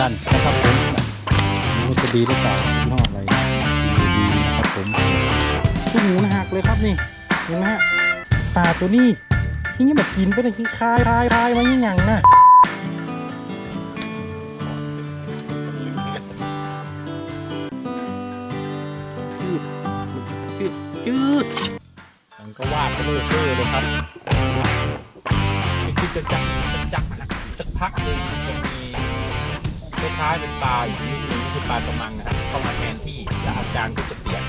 กันนะครับผมม่รู้จะดีหรือเปล่ายี่ห้ออะไรดีๆนะครับผมลูกหมูหักเลยครับนี่เห็นไหมฮะปลาตัวนี้ที่นี่แบบกินไปเลยที่คายคายคายมาอย่างยังนะจืดจืดจืดมันก็วาดไปเลยเลยครับคือจะจับจะจับนะสักพักหนึง ล้ายๆเป็นปลาอีกนิดนึงคือปลากระมังนะครับเข้ามาแทนที่และอาจารก็จะเปลี่ยน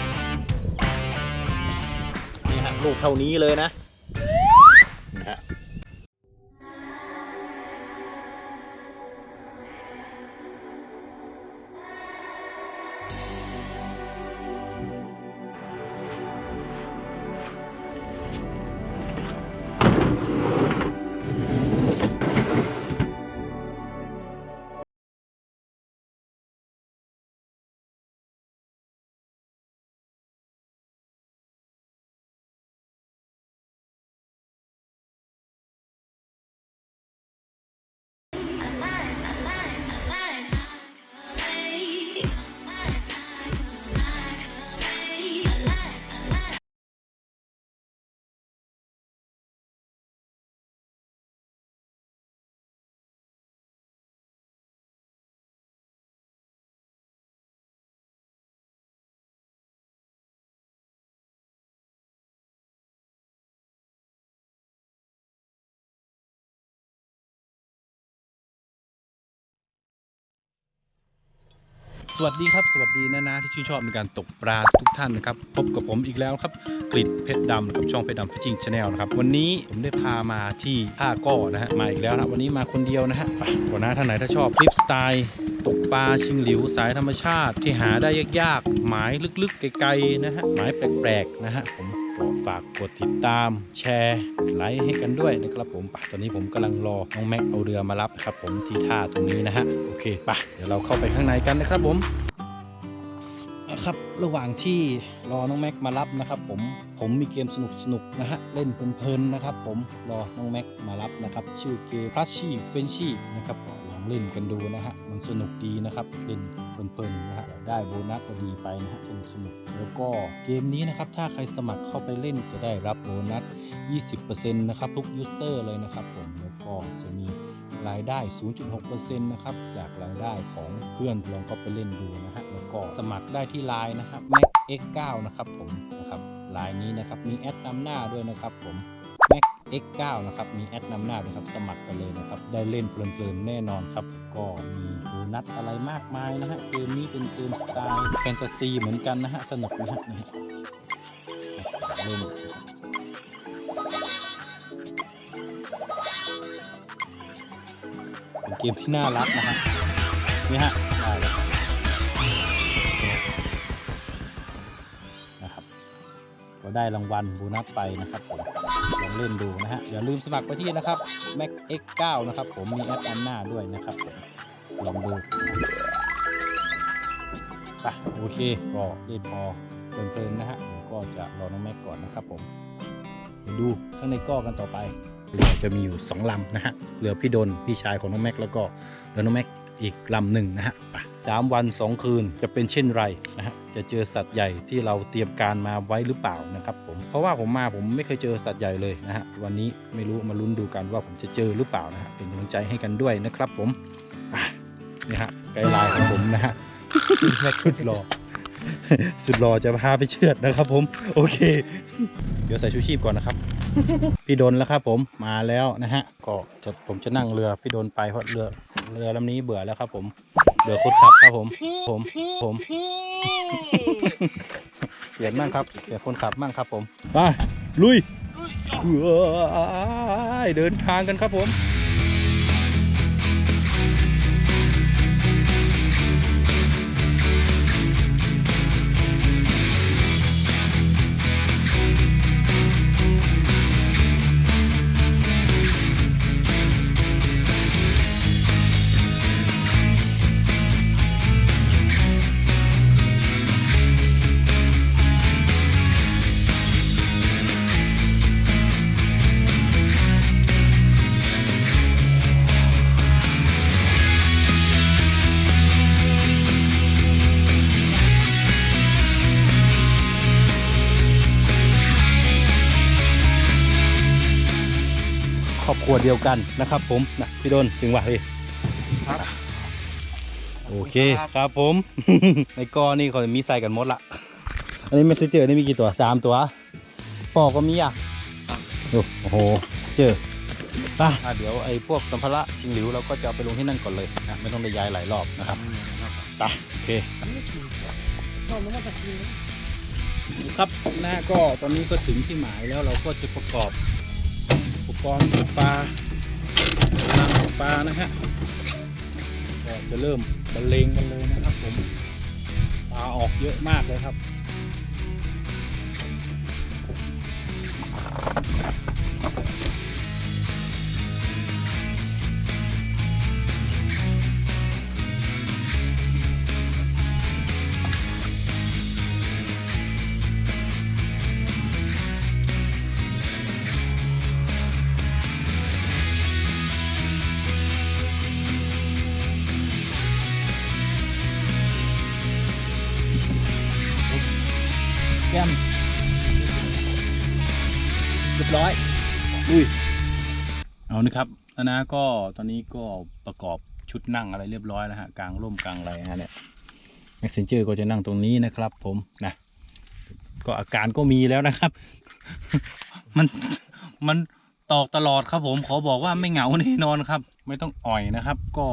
นี่ฮะลูกเท่านี้เลยนะนะฮะ สวัสดีครับสวัสดีนะนะที่ชื่นชอบในการตกปลาทุกท่านนะครับ พบกับผมอีกแล้วครับกริดเพชรดำกับช่องเพชรดำฟิชชิงชาแนลนะครับ วันนี้ผมได้พามาที่ท่าก้อนะฮะมาอีกแล้วนะวันนี้มาคนเดียวนะฮะไปก่อนหน้าท่านไหนถ้าชอบคลิปสไตล์ตกปลาชิงหลิวสายธรรมชาติที่หาได้ยากๆ หมายลึกๆไกลๆนะฮะหมายแปลกๆนะฮะผม ฝากกดติดตามแชร์ไลค์ให้กันด้วยนะครับผมไปตอนนี้ผมกำลังรอน้องแม็กเอาเรือมารับครับผมที่ท่าตรงนี้นะฮะโอเคไปเดี๋ยวเราเข้าไปข้างในกันนะครับผมนะครับระหว่างที่รอน้องแม็กมารับนะครับ ผมผมมีเกมสนุกสนุกๆนะฮะเล่นเพลินๆนะครับ ผมรอน้องแม็กมารับนะครับ ชื่อเกมพลัชชี่เฟนชี่นะครับ องเล่นกันดูนะฮะ มันสนุกดีนะครับ เล่นเพลินๆนะฮะ ได้โบนัสก็ดีไปนะฮะ สนุกสนุก แล้วก็เกมนี้นะครับ ถ้าใครสมัครเข้าไปเล่นจะได้รับโบนัส 20%นะครับ ทุกยูเซอร์เลยนะครับผม แล้วก็จะมีรายได้ 0.6%นะครับ จากรายได้ของเพื่อนลองเข้าไปเล่นดูนะฮะ แล้วก็สมัครได้ที่ไลน์นะครับ mac x 9 นะครับผม นะครับไลน์นี้นะครับ มีแอดนำหน้าด้วยนะครับผม x 9 นะครับ มีแอดนำหน้าด้วยครับ สมัครกันเลยนะครับ ได้เล่นเพลินๆแน่นอนครับ ก็มีโบนัสอะไรมากมายนะฮะ เกมนี้เป็นเกมสไตล์แฟนตาซีเหมือนกันนะฮะ สนุกนะฮะเล่นเป็นเกมที่น่ารักนะฮะ นี่ฮะ ได้รางวัลโบนัสไปนะครับผมลองเล่นดูนะฮะอย่าลืมสมัครไปที่นะครับ Mac X 9 นะครับ ผมมีแอปอันหน้าด้วยนะครับผมลองดูไปโอเคก็เล่นพอเพลินๆนะฮะผมก็จะรอน้องแม็กก่อนนะครับผมดูข้างในก้อกันต่อไปเรือจะมีอยู่2ลำนะฮะเรือพี่ดนพี่ชายของน้องแม็กแล้วก็เรือน้องแม็กอีกลำหนึ่งนะฮะไป สามวัน 2 คืนจะเป็นเช่นไรนะฮะจะเจอสัตว์ใหญ่ที่เราเตรียมการมาไว้หรือเปล่านะครับผมเพราะว่าผมมาผมไม่เคยเจอสัตว์ใหญ่เลยนะฮะวันนี้ไม่รู้มาลุ้นดูกันว่าผมจะเจอหรือเปล่านะฮะเป็นกำลังใจให้กันด้วยนะครับผมนี่ฮะไกด์ไลน์ของผมนะฮะชุดหล่อ สุดหล่อจะพาไปเชือดนะครับ ผม โอเค เดี๋ยวใส่ชูชีพก่อนนะครับ พี่ดนแล้วครับ ผมมาแล้วนะฮะ ก็จะผมจะนั่งเรือพี่ดนไปเพราะเรือเรือลำนี้เบื่อแล้วครับ ผมเบื่อคนขับครับผม ผมผมเปลี่ยนมั่งครับเปลี่ยนคนขับมั่งครับ ผมไปลุยเอ้ยเดินทางกันครับผม อบครัวเดียวกันนะครับ ผมนะพี่โดนถึงว่าพี่ครับ โอเคครับผม ในกอนี่เขาจะมีใส่กันหมดละ อันนี้เมสเซเจอร์นี่มีกี่ตัวสามตัวปอกก็มีอะดูโอ้โหเจอป่ะอะเดี๋ยวไอ้พวกสัมภาระชิงหลิวเราก็จะเอาไปลงที่นั่นก่อนเลยนะไม่ต้องได้ย้ายหลายรอบนะครับไปโอเคครับหน้าก็ตอนนี้ก็ถึงที่หมายแล้วเราก็จะประกอบอุป กรณ์ตกปลาทางตกปลานะฮะก็จะเริ่มบรรเลงกันเลยนะครับผมปลาออกเยอะมากเลยครับ แก้มเรียบร้อยอุ้ยเอานะครับนานาก็ตอนนี้ก็ประกอบชุดนั่งอะไรเรียบร้อยแล้วฮะกลางร่มกลางอะไรฮะเนี่ย messenger ก็จะนั่งตรงนี้นะครับ ผมนะก็อาการก็มีแล้วนะครับ มันมันตอกตลอดครับผมขอบอกว่าไม่เหงาแน่นอนครับ ไม่ต้องอ่อยนะครับ ก็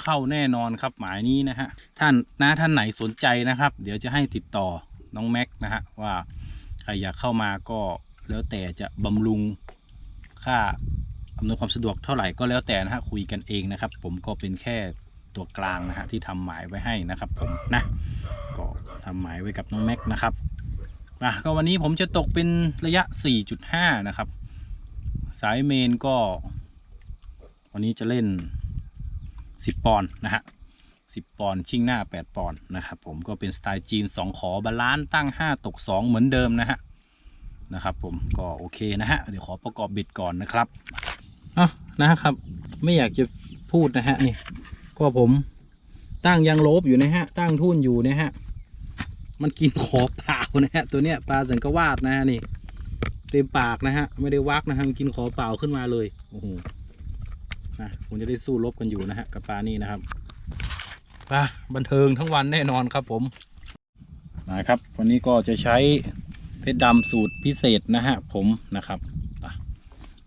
เข้าแน่นอนครับหมายนี้นะฮะท่านนะท่านไหนสนใจนะครับ เดี๋ยวจะให้ติดต่อ น้องแม็กนะฮะว่าใครอยากเข้ามาก็แล้วแต่จะบำรุงค่าอำนวยความสะดวกเท่าไหร่ก็แล้วแต่นะฮะคุยกันเองนะครับ ผมก็เป็นแค่ตัวกลางนะฮะที่ทำหมายไว้ให้นะครับ ผมนะก็ทำหมายไว้กับน้องแม็กนะครับอะก็วันนี้ผมจะตกเป็นระยะ 4.5 นะครับ สายเมนก็ วันนี้จะเล่น 10 ปอนด์นะฮะ 10 ปอนด์ชิ่งหน้า 8 ปอนด์นะครับผมก็เป็นสไตล์จีน 2 ขอบาลานซ์ตั้ง 5 ตก 2 เหมือนเดิมนะฮะนะครับผมก็โอเคนะฮะเดี๋ยวขอประกอบบิดก่อนนะครับอะนะครับ ไม่อยากจะพูดนะฮะนี่ก็ผมตั้งยางลบอยู่นะฮะตั้งทุ่นอยู่นะฮะมันกินขอเปล่านะฮะตัวเนี้ยปลาสังกวาดนะฮะนี่เต็มปากนะฮะไม่ได้วักนะฮะมันกินขอเปล่าขึ้นมาเลยโอ้โหนะผมจะได้สู้รบกันอยู่นะฮะกับปลานี่นะครับ ปบันเทิงทั้งวันแน่นอนครับผมนะครับ วันนี้ก็จะใช้เพชรดำสูตรพิเศษนะฮะผมนะครับ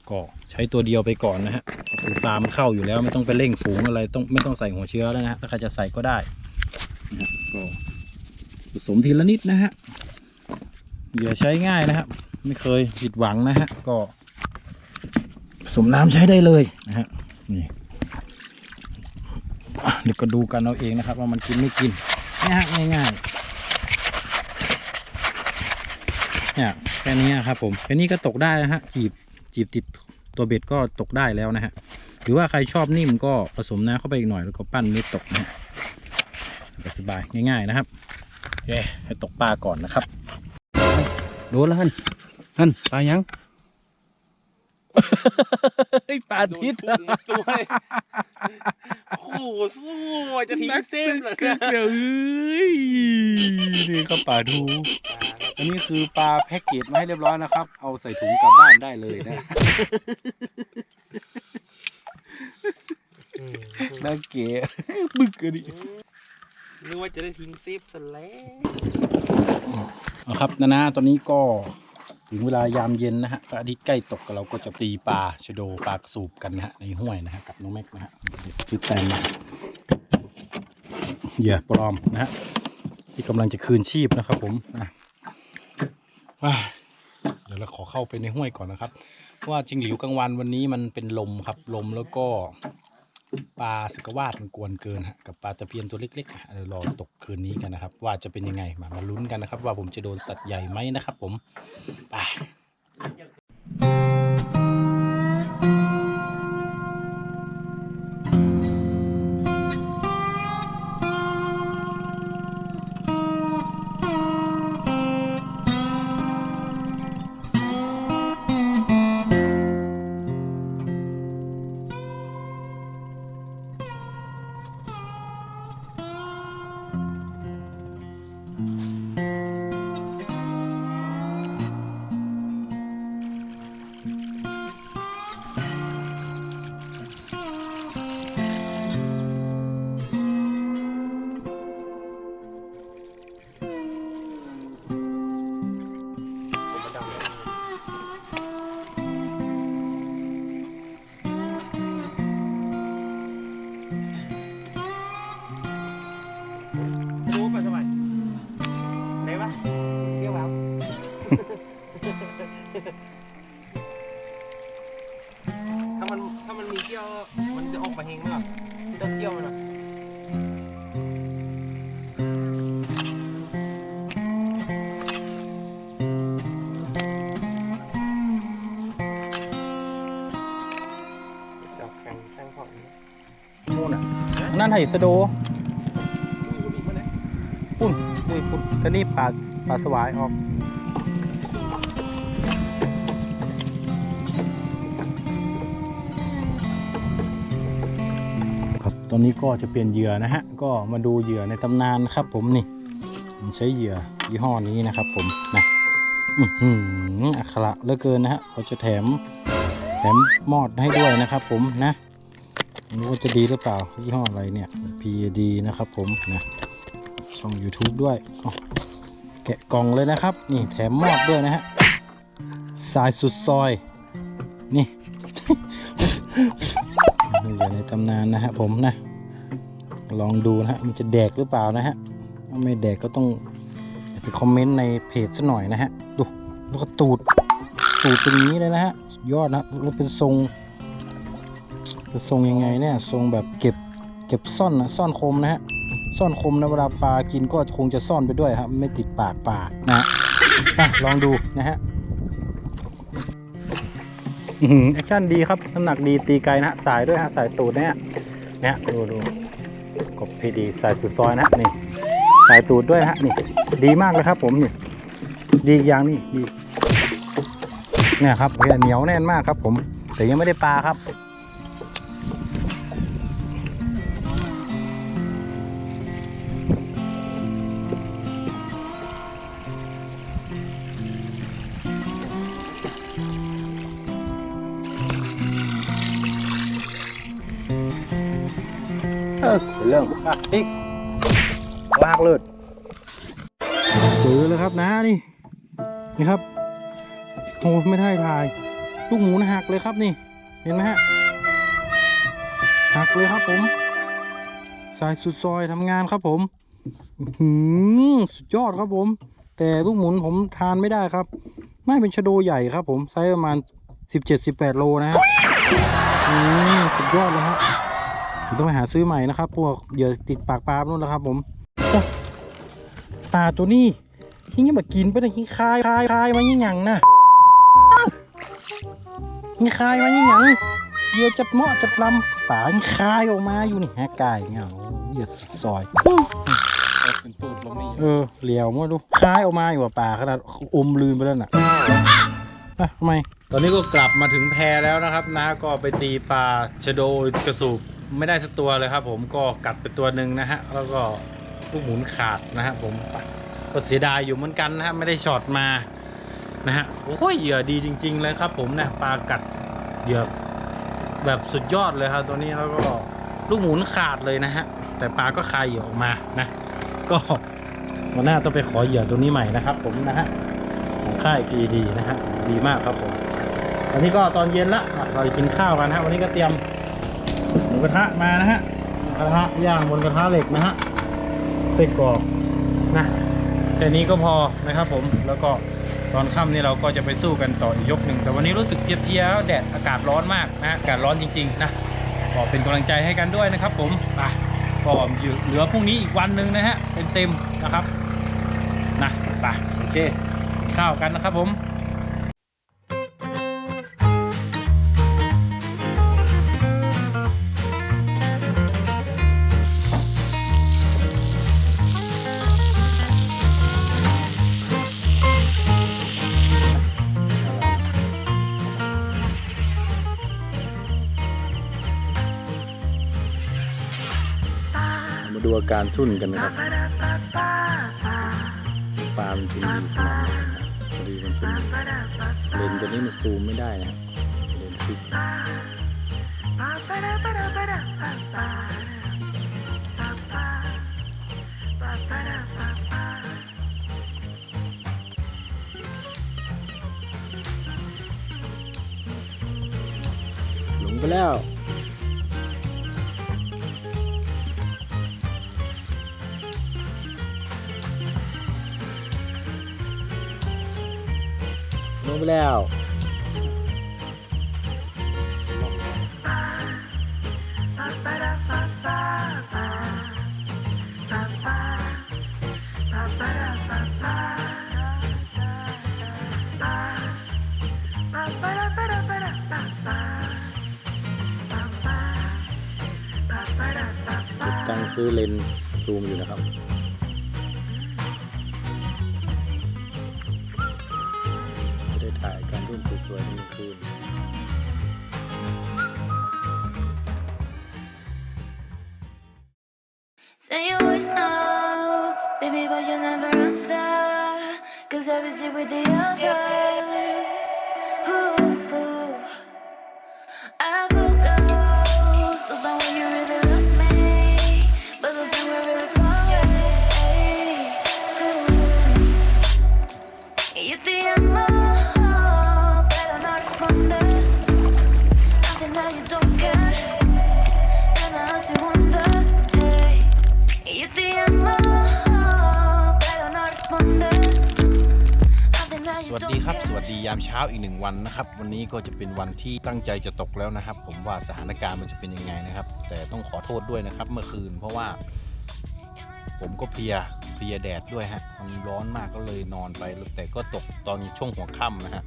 ก็ใช้ตัวเดียวไปก่อนนะฮะสูตรปลามันเข้าอยู่แล้วไม่ต้องไปเร่งฝูงอะไรต้องไม่ต้องใส่หัวเชื้อแล้วนะฮะถ้าใครจะใส่ก็ได้นะฮะก็ผสมทีละนิดนะฮะอย่าใช้ง่ายนะครับ ไม่เคยผิดหวังนะฮะก็ผสมน้ำใช้ได้เลยนะฮะนี่ เดี๋ยวก็ดูกันเอาเองนะครับ ว่ามันกินไม่กินนี่ฮะง่ายเนี่ยแค่นี้ครับผมแค่นี้ก็ตกได้นะฮะจีบจีบติดตัวเบ็ดก็ตกได้แล้วนะฮะหรือว่าใครชอบนิ่มก็ผสมน้ำเข้าไปอีกหน่อยแล้วก็ปั้นเม็ดตกนะฮะสบายง่าย ๆนะครับโอเคให้ตกปลาก่อนนะครับโดนแล้วฮันฮันปลายัง เฮ้ยปลาทิศโอ้โหสู้จะทิ้งเส้นเลยเดี๋ยวเอ้ยนี่ครับปลาทูอันนี้คือปลาแพ็กเกจมาให้เรียบร้อยนะครับ เอาใส่ถุงกลับบ้านได้เลยนะน่าเก๋บึกกันดินึกว่าจะได้ทิ้งเซฟซะแล้วเอาครับนะนะตอนนี้ก็ ถึงเวลายามเย็นนะฮะพระอาทิตย์ใกล้ตกเราก็จะตีปลาชะโดปลากระสูบกันนะฮะในห้วยนะฮะกับน้องแม็กนะฮะคือแตนมาเหยื่อปลอมนะฮะที่กำลังจะคืนชีพนะครับ ผมอะเดี๋ยวเราขอเข้าไปในห้วยก่อนนะครับ ว่าจริงหลิวกลางวันวันนี้มันเป็นลมครับลมแล้วก็ ปลาสกวาดมันกวนเกินฮะกับปลาตะเพียนตัวเล็กๆอะเดี๋ยวรอตกคืนนี้กันนะครับ ว่าจะเป็นยังไงมามาลุ้นกันนะครับ ว่าผมจะโดนสัตว์ใหญ่ไหมนะครับ ผมไป นั่นไห่สะโดปุ่นปุ้ยปุ่นก็นี่ปลาปลาสวายออกครับตอนนี้ก็จะเปลี่ยนเหยื่อนะฮะ ก็มาดูเหยื่อในตำนานนะครับผมนี่ผมใช้เหยื่อยี่ห้อนี้นะครับผมนะอือหืออัคระเหลือเกินนะฮะเขาจะแถมแถมมอดให้ด้วยนะครับผมนะ ไม่รู้ว่าจะดีหรือเปล่ายี่ห้ออะไรเนี่ย PAD นะครับผมนะช่อง YouTube ด้วยแกะกล่องเลยนะครับ นี่แถมมอดด้วยนะฮะสายสุดซอย นี่เหยื่ในตำนานนะฮะผมนะ ลองดูนะฮะมันจะแดกหรือเปล่านะฮะถ้าไม่แดกก็ต้องไปคอมเมนต์ในเพจซะหน่อยนะฮะดูแล้วก็ตูดตูดเป็นอย่างนี้เลยนะฮะยอดนะแล้วเป็นทรง เป็นทรงยังไงเนี่ยทรงแบบเก็บเก็บซ่อนนะซ่อนคมนะฮะซ่อนคมนะเวลาปลากินก็คงจะซ่อนไปด้วยครับ ไม่ติดปากปลานะฮะอะลองดูนะฮะแอคชั่นดีครับน้ำหนักดีตีไกลนะฮะสายด้วยฮะสายตูดเนี่ยเนี่ยดูดูกบพีดีสายสุดซอยนะนี่สายตูดด้วยฮะนี่ ดีมากเลยครับผมนี่ดีอีกอย่างนี่ดีเนี่ยครับโอเคเหนียวแน่นมากครับผม แต่ยังไม่ได้ปลาครับ เออเป็นเรื่องอีกลากเลยเจอแล้วครับนะนี่นี่ครับโอ้ไม่ได้ถ่าย ลูกหมูนะหักเลยครับนี่ เห็นไหมฮะหักเลยครับผม สายสุดซอยทำงานครับผมหือสุดยอดครับผม แต่ลูกหมุนผมทานไม่ได้ครับไม่เป็นชะโดใหญ่ครับผมไซส์ประมาณ 17-18 โลนะฮะอืมสุดยอดเลยฮะผม ต้องไปหาซื้อใหม่นะครับพวกเหยื่อติดปากปลานู่นนะครับ ผมโอ้ปลาตัวนี้ที่นี่มากินไปนะที่คายคายคายมายิ่งหยังนะนี่คายมายิ่งหยังเหยื่อจับเหมาะจับลำปลานี่คายออกมาอยู่นี่ฮะกายเงาเหยื่อสุดซอยเป็นตูดลงนี่เออเหลียวมาดูคายออกมาอยู่ว่าปลาขนาดอมลืนไปแล้วน่ะอะทำไมตอนนี้ก็กลับมาถึงแพแล้วนะครับน้าก็ไปตีปลาชะโดกระสูบ ไม่ได้สักตัวเลยครับ ผมก็กัดไปตัวหนึ่งนะฮะแล้วก็ลูกหมุนขาดนะฮะผมก็เสียดายอยู่เหมือนกันนะฮะไม่ได้ช็อตมานะฮะโอ้ยเหยื่อดีจริง ๆ เลยครับ ผมนะปลากัดเหยื่อแบบสุดยอดเลยครับ ตัวนี้แล้วก็ลูกหมุนขาดเลยนะฮะแต่ปลาก็คายเหยื่อออกมานะก็วันหน้าต้องไปขอเหยื่อตัวนี้ใหม่นะครับ ผมนะฮะของค่าย PD นะฮะดีมากครับผมวันนี้ก็ตอนเย็นละเราจะกินข้าวกันฮะวันนี้ก็เตรียม กระทะมานะฮะกระทะย่างบนกระทะเหล็กนะฮะไส้กรอกนะแค่นี้ก็พอนะครับผมแล้วก็ตอนค่ำนี่เราก็จะไปสู้กันต่ออีกยกหนึ่งแต่วันนี้รู้สึกเพียๆแล้วแดดอากาศร้อนมากนะฮะอากาศร้อนจริงๆนะก็เป็นกำลังใจให้กันด้วยนะครับ ผมไปก็เหลือพรุ่งนี้อีกวันหนึ่งนะฮะเต็มๆนะครับนะไปโอเคข้าวกันนะครับผม มาดูอาการทุ่นกันนะครับปลามันกินดีขนาดไหนนะพอดีมันเป็นเลนส์ตัวนี้มันซูมไม่ได้นะเลนส์ฟิกหลงไปแล้ว ลงไปแล้วติดตั้งซื้อเลนส์ซูมอยู่นะครับ was ever seen with the others. Ooh, ooh. ยามเช้าอีกหนึ่งวันนะครับ วันนี้ก็จะเป็นวันที่ตั้งใจจะตกแล้วนะครับ ผมว่าสถานการณ์มันจะเป็นยังไงนะครับ แต่ต้องขอโทษด้วยนะครับ เมื่อคืน เพราะว่า ผมก็เพลียเพลียแดดด้วยฮะมันร้อนมากก็เลยนอนไปแต่ก็ตกตอนช่วงหัวค่ำนะฮะ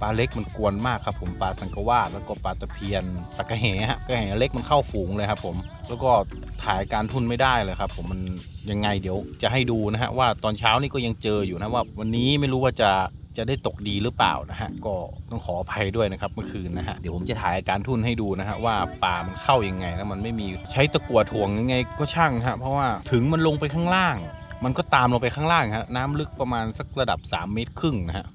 ปลาเล็กมันกวนมากครับผมปลาสังกวาแล้วก็ปลาตะเพียนปลากระแหฮะกระแหเล็กมันเข้าฝูงเลยครับผมแล้วก็ถ่ายการทุ่นไม่ได้เลยครับ ผมมันยังไงเดี๋ยวจะให้ดูนะฮะว่าตอนเช้านี่ก็ยังเจออยู่นะว่า วันนี้ไม่รู้ว่าจะ จะได้ตกดีหรือเปล่านะฮะก็ต้องขออภัยด้วยนะครับเมื่อคืนนะฮะเดี๋ยวผมจะถ่ายการทุ่นให้ดูนะฮะว่าปลามันเข้ายังไงแล้วมันไม่มีใช้ตะกั่วถ่วงยังไงก็ช่างฮะเพราะว่าถึงมันลงไปข้างล่าง มันก็ตามลงไปข้างล่างฮะน้ำลึกประมาณสักระดับ 3 เมตรครึ่งนะฮะ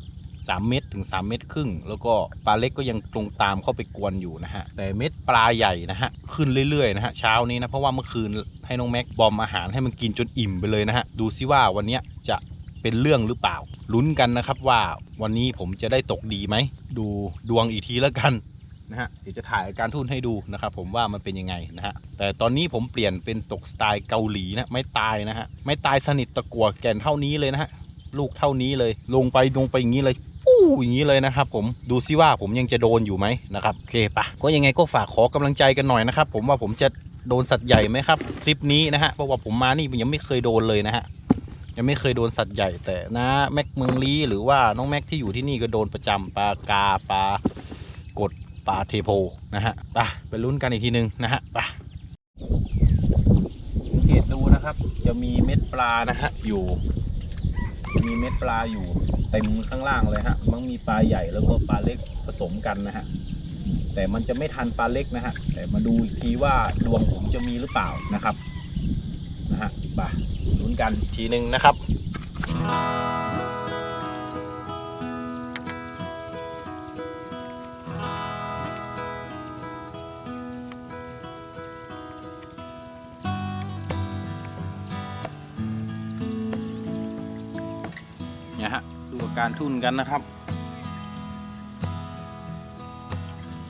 สามเมตรถึง 3 เมตรครึ่ง แล้วก็ปลาเล็กก็ยังตรงตามเข้าไปกวนอยู่นะฮะ แต่เม็ดปลาใหญ่นะฮะ ขึ้นเรื่อยๆนะฮะเช้านี้นะ เพราะว่าเมื่อคืนให้น้องแม็กบอมอาหารให้มันกินจนอิ่มไปเลยนะฮะ ดูซิว่าวันนี้จะ เป็นเรื่องหรือเปล่า ลุ้นกันนะครับว่าวันนี้ผมจะได้ตกดีไหม ดูดวงอีกทีแล้วกันนะฮะเดี๋ยวจะถ่ายการทุ่นให้ดูนะครับผมว่ามันเป็นยังไงนะฮะแต่ตอนนี้ผมเปลี่ยนเป็นตกสไตล์เกาหลีนะไม่ตายนะฮะไม่ตายสนิทตะกัวแก่นเท่านี้เลยนะฮะลูกเท่านี้เลย ลงไปลงไปอย่างนี้เลยปู้อย่างนี้เลยนะครับผมดูซิว่าผมยังจะโดนอยู่ไหมนะครับโอเคปะก็ยังไงก็ฝากขอกำลังใจกันหน่อยนะครับผมว่าผมจะโดนสัตว์ใหญ่ไหมครับ คลิปนี้นะฮะเพราะว่าผมมานี่ยังไม่เคยโดนเลยนะฮะ ยังไม่เคยโดนสัตว์ใหญ่แต่นะแม็กเมืองลีหรือว่าน้องแม็กที่อยู่ที่นี่ก็โดนประจำปลากาปลากดปลาเทโพนะฮะไปไปลุ้นกันอีกทีนึงนะฮะไปสังเกตดูนะครับ จะมีเม็ดปลานะฮะอยู่ มีเม็ดปลาอยู่เต็มข้างล่างเลยฮะมันมีปลาใหญ่แล้วก็ปลาเล็กผสมกันนะฮะแต่มันจะไม่ทันปลาเล็กนะฮะแต่มาดูอีกทีว่าดวงผมจะมีหรือเปล่านะครับนะฮะไป ลุ้นกันทีหนึ่งนะครับ เนี่ยฮะดูการทุ่นกันนะครับ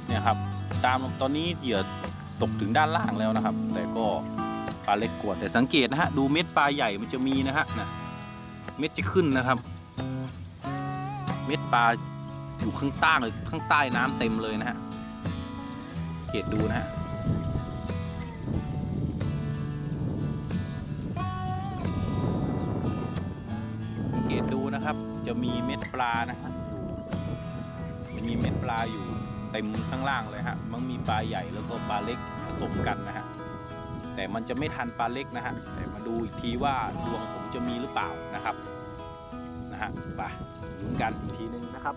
เนี่ยครับ ตามตอนนี้เหยื่อตกถึงด้านล่างแล้วนะครับ แต่ก็ ปลาเล็กกวดแต่สังเกตนะฮะดูเม็ดปลาใหญ่มันจะมีนะฮะนะเม็ดจะขึ้นนะครับ เม็ดปลาอยู่ข้างใต้เลยข้างใต้น้ำเต็มเลยนะฮะเกตดูนะฮะเกตดูนะครับ จะมีเม็ดปลานะฮะจะมีเม็ดปลาอยู่เต็มข้างล่างเลยฮะมันมีปลาใหญ่แล้วก็ปลาเล็กผสมกันนะฮะ แต่มันจะไม่ทันปลาเล็กนะฮะแต่มาดูอีกทีว่าดวงผมจะมีหรือเปล่านะครับนะฮะไปลุ้นกันอีกทีนึงนะครับ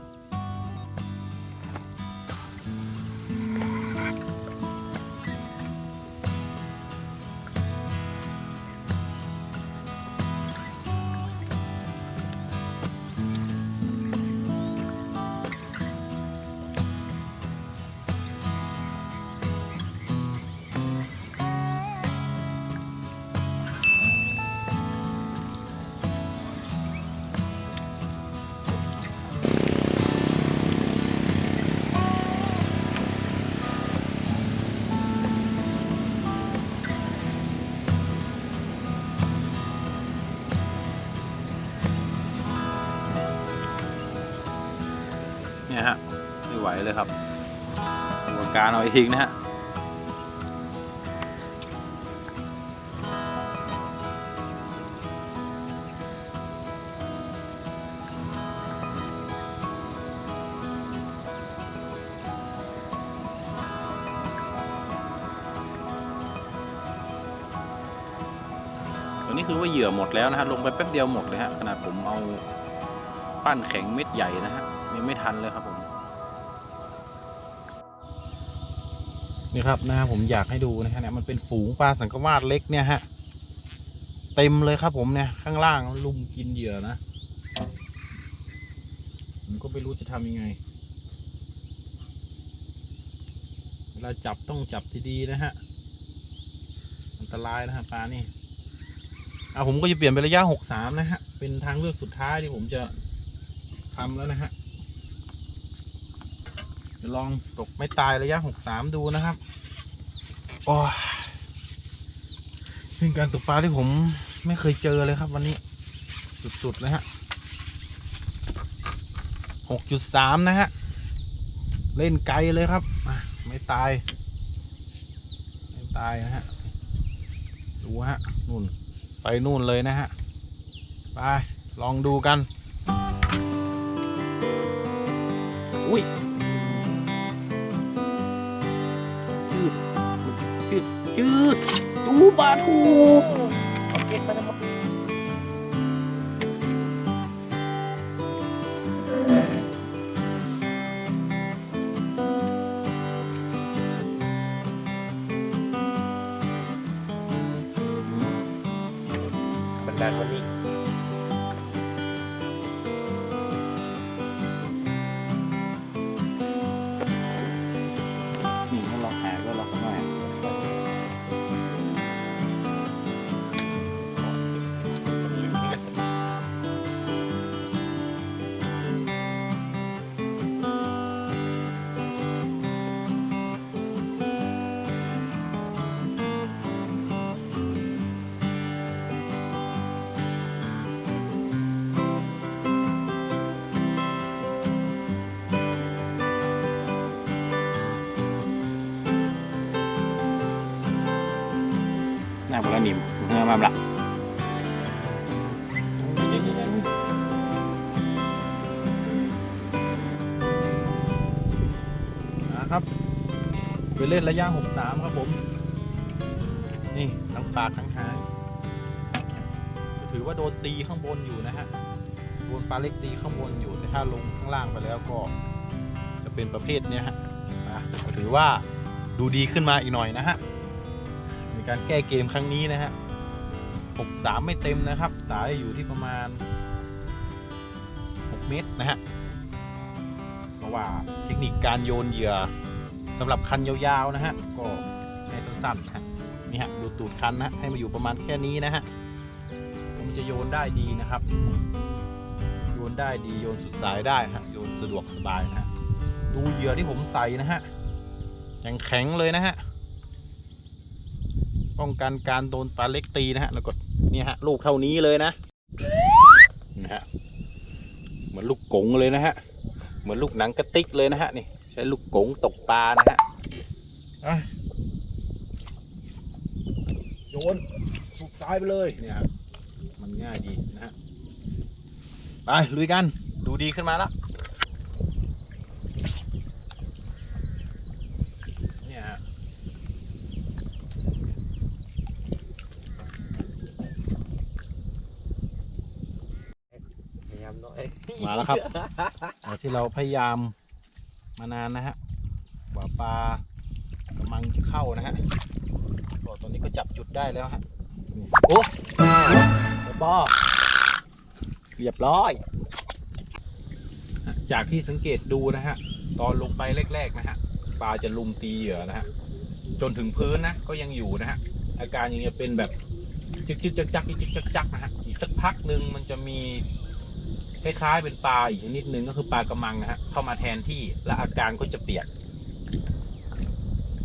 การเอาอีกนะฮะตัวนี้คือว่าเหยื่อหมดแล้วนะฮะลงไปแป๊บเดียวหมดเลยฮะขนาดผมเอาปั้นแข็งเม็ดใหญ่นะฮะยังไม่ทันเลยครับผม นี่ครับนะผมอยากให้ดูนะฮะเนี่ยมันเป็นฝูงปลาสังกวาดเล็กเนี่ยฮะเต็มเลยครับผมเนี่ยข้างล่างลุมกินเหยื่อนะผมก็ไม่รู้จะทำยังไง เวลาจับต้องจับดีๆนะฮะอันตรายนะฮะปลานี่เอาผมก็จะเปลี่ยนเป็นระยะหกสามนะฮะเป็นทางเลือกสุดท้ายที่ผมจะทำแล้วนะฮะ จะลองตกไม่ตายระยะหกสามดูนะครับโอ้ยเป็นการตกปลาที่ผมไม่เคยเจอเลยครับ วันนี้ สุดๆเลยฮะหกจุดสามนะฮะ เล่นไกลเลยครับ ไม่ตาย ไม่ตายนะฮะ ดูฮะ นู่น ไปนู่นเลยนะฮะ ไป ลองดูกัน อุ้ย จืดจืดตูบาทู น้าบุรนิมเมื่อมาละนะครับไปเล่นระยะหกสามครับผม นี่ทั้งปากทั้งหางถือว่าโดนตีข้างบนอยู่นะฮะโดนปลาเล็กตีข้างบนอยู่แต่ถ้าลงข้างล่างไปแล้วก็ จะเป็นประเภทเนี้ยฮะถือว่าดูดีขึ้นมาอีกหน่อยนะฮะ การแก้เกมครั้งนี้นะฮะ63ไม่เต็มนะครับ สายอยู่ที่ประมาณ 6 เมตรนะฮะ เพราะว่าเทคนิคการโยนเหยื่อสำหรับคันยาวๆนะฮะ ก็ให้สั้นๆนะฮะนี่ฮะดูตูดคันนะฮะให้มาอยู่ประมาณแค่นี้นะฮะผมนจะโยนได้ดีนะครับ โยนได้ดีโยนสุดสายได้ฮะโยนสะดวกสบายนะฮะดูเหยื่อที่ผมใส่นะฮะยังแข็งเลยนะฮะ ป้องกันการโดนปลาเล็กตีนะฮะแล้วก็เนี่ยฮะลูกเท่านี้เลยนะนะฮะเหมือนลูกกงเลยนะฮะเหมือนลูกหนังกระติกเลยนะฮะนี่ใช้ลูกกงตกปลานะฮะอะโยนสุดซ้ายไปเลยเนี่ยฮะมันง่ายดีนะฮะไปลุยกันดูดีขึ้นมาแล้ว เนี่ยฮะ พยายา มาแล้วครับที่เราพยายามมานานนะฮะกว่าปลากำลังจะเข้านะฮะก็ตอนนี้ก็จับจุดได้แล้วฮะโอ้บอเรียบร้อย จากที่สังเกตดูนะฮะ ตอนลงไปแรก ๆ นะฮะ ปลาจะลุมตีเหยื่อนะฮะ จนถึงพื้นนะ ก็ยังอยู่นะฮะ อาการยังจะเป็นแบบจึกจึกจักจักจึกจักจักนะฮะ อีกสักพักหนึ่งมันจะมี คล้ายๆเป็นปลาอีกชนิดหนึ่งก็คือปลากระมังนะฮะเข้ามาแทนที่และอาการก็จะเปลี่ยน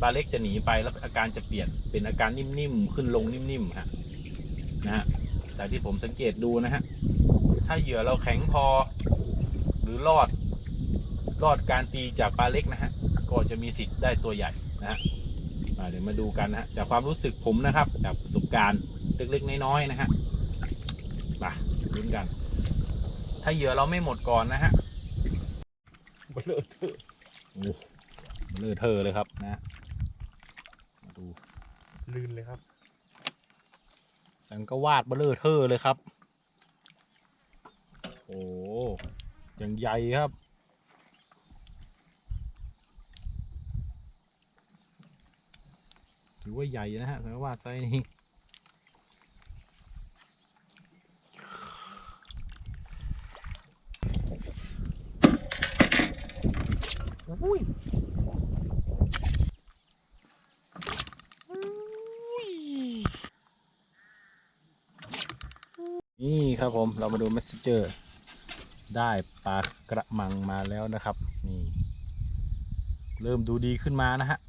ปลาเล็กจะหนีไปแล้วอาการจะเปลี่ยนเป็นอาการนิ่มๆขึ้นลงนิ่มๆฮะนะฮะแต่ที่ผมสังเกตดูนะฮะถ้าเหยื่อเราแข็งพอ หรือรอดรอดการตีจากปลาเล็กนะฮะก็จะมีสิทธิ์ได้ตัวใหญ่นะฮะอ่าเดี๋ยวมาดูกันนะฮะจากความรู้สึกผมนะครับจากประสบการณ์เล็กๆน้อยๆนะฮะมาลุ้นกัน ถ้าเหยื่อเราไม่หมดก่อนนะฮะเบลอเทอโอ้เบลอเทอเลยครับนะฮะมาดูลื่นเลยครับ สังกวาดเบลอเทอเลยครับ โอ้ยังใหญ่ครับถือว่าใหญ่นะฮะสังกวาดไซส์นี้ อุ้ยนี่ครับผมเรามาดู Messenger ได้ปลากระมังมาแล้วนะครับ นี่ เริ่มดูดีขึ้นมานะฮะ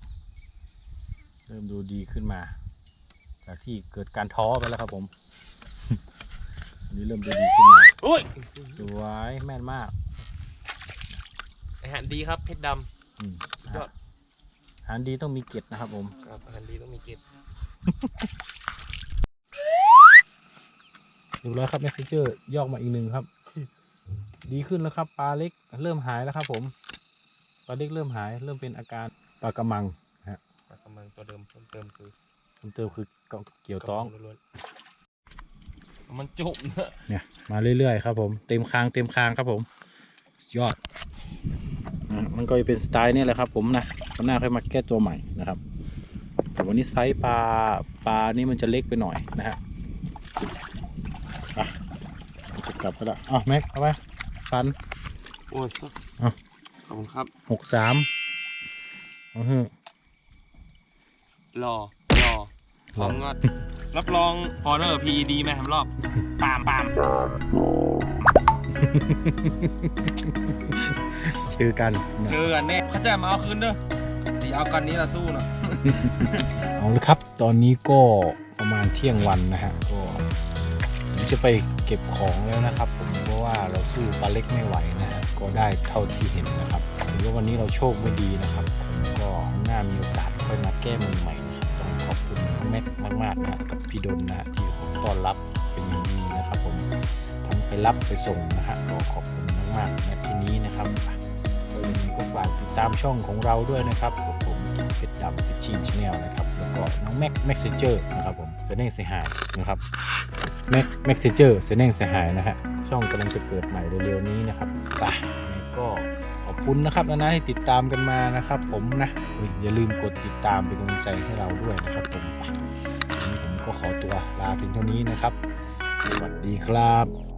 เริ่มดูดีขึ้นมา จากที่เกิดการท้อไปแล้วครับผม อันนี้เริ่มดูดีขึ้นมาโอ้ยสวยแม่นมาก อาหารดีครับเพชรดอืมสุดยอดอาหารดีต้องมีเกล็ดนะครับผมำครับอาหารดีต้องมีเกล็ดดูแล้วครับ Messenger ยอกมาอีกหนึ่งครับ ดีขึ้นแล้วครับปลาเล็กเริ่มหายแล้วครับผมปลาเล็กเริ่มหาย เริ่มเป็นอาการปลากระมังปลากระมังตัวเดิมเพิ่มเติมคือเพิ่มเติมคือเกี่ยวต้อง กระมัล้วนๆมันจุกนะ เนี่ยมาเรื่อยๆครับผมเต็มคางเต็มคางครับผมสุดยอดอะ มันก็จะเป็นสไตล์นี่แหละครับ ผมนะวันหน้าค่อยมาแก้ตัวใหม่นะครับ แต่วันนี้ไซส์ปลาปลานี่มันจะเล็กไปหน่อยนะฮะอะเราจะกลับก็ได้อ้าวแม็กเอาไปฟันโอ้สักอะขอบคุณครับหกสามเอาเถอะรอรอพร้อมงอดรับรองพอเนอร์ PED ไหมครับรอบปามปาม ชื่อกันนะเจอกันแน่เขาจะมาเอาคืนเด้อดีเอากันนี้ละสู้เนาะเอาเลยครับ ตอนนี้ก็ประมาณเที่ยงวันนะฮะก็ผมจะไปเก็บของแล้วนะครับ ผมเพราะว่าเราสู้ปลาเล็กไม่ไหวนะฮะก็ได้เท่าที่เห็นนะครับถือว่าวันนี้เราโชคไม่ดีนะครับผมก็หน้ามีโอกาสค่อยมาแก้มือใหม่นะครับต้องขอบคุณแม็กมากๆนะฮะกับพี่ดนนะฮะที่ต้อนรับเป็นอย่างดีนะครับผมทั้ง ไปรับไปส่งนะฮะก็ขอบคุณมากๆนะที่นี้นะครับก็ยังไงก็ฝากติดตามช่องของเราด้วยนะครับกับผมเพชรดำเพชรชีนชาแนลนะครับแล้วก็น้องแม็กแม็กเซเจอร์นะครับผมเซเน่งเสียหายนะครับแม็กแม็กเซเจอร์เซเน่งเสียหายนะฮะช่องกำลังจะเกิดใหม่เร็วๆนี้นะครับไปก็ขอบคุณนะครับนะนะที่ติดตามกันมานะครับ ผมนะอย่าลืมกดติดตามเป็นกำลังใจให้เราด้วยนะครับผมวันนี้ผมก็ขอตัวลาเพียงเท่านี้นะครับ สวัสดีครับ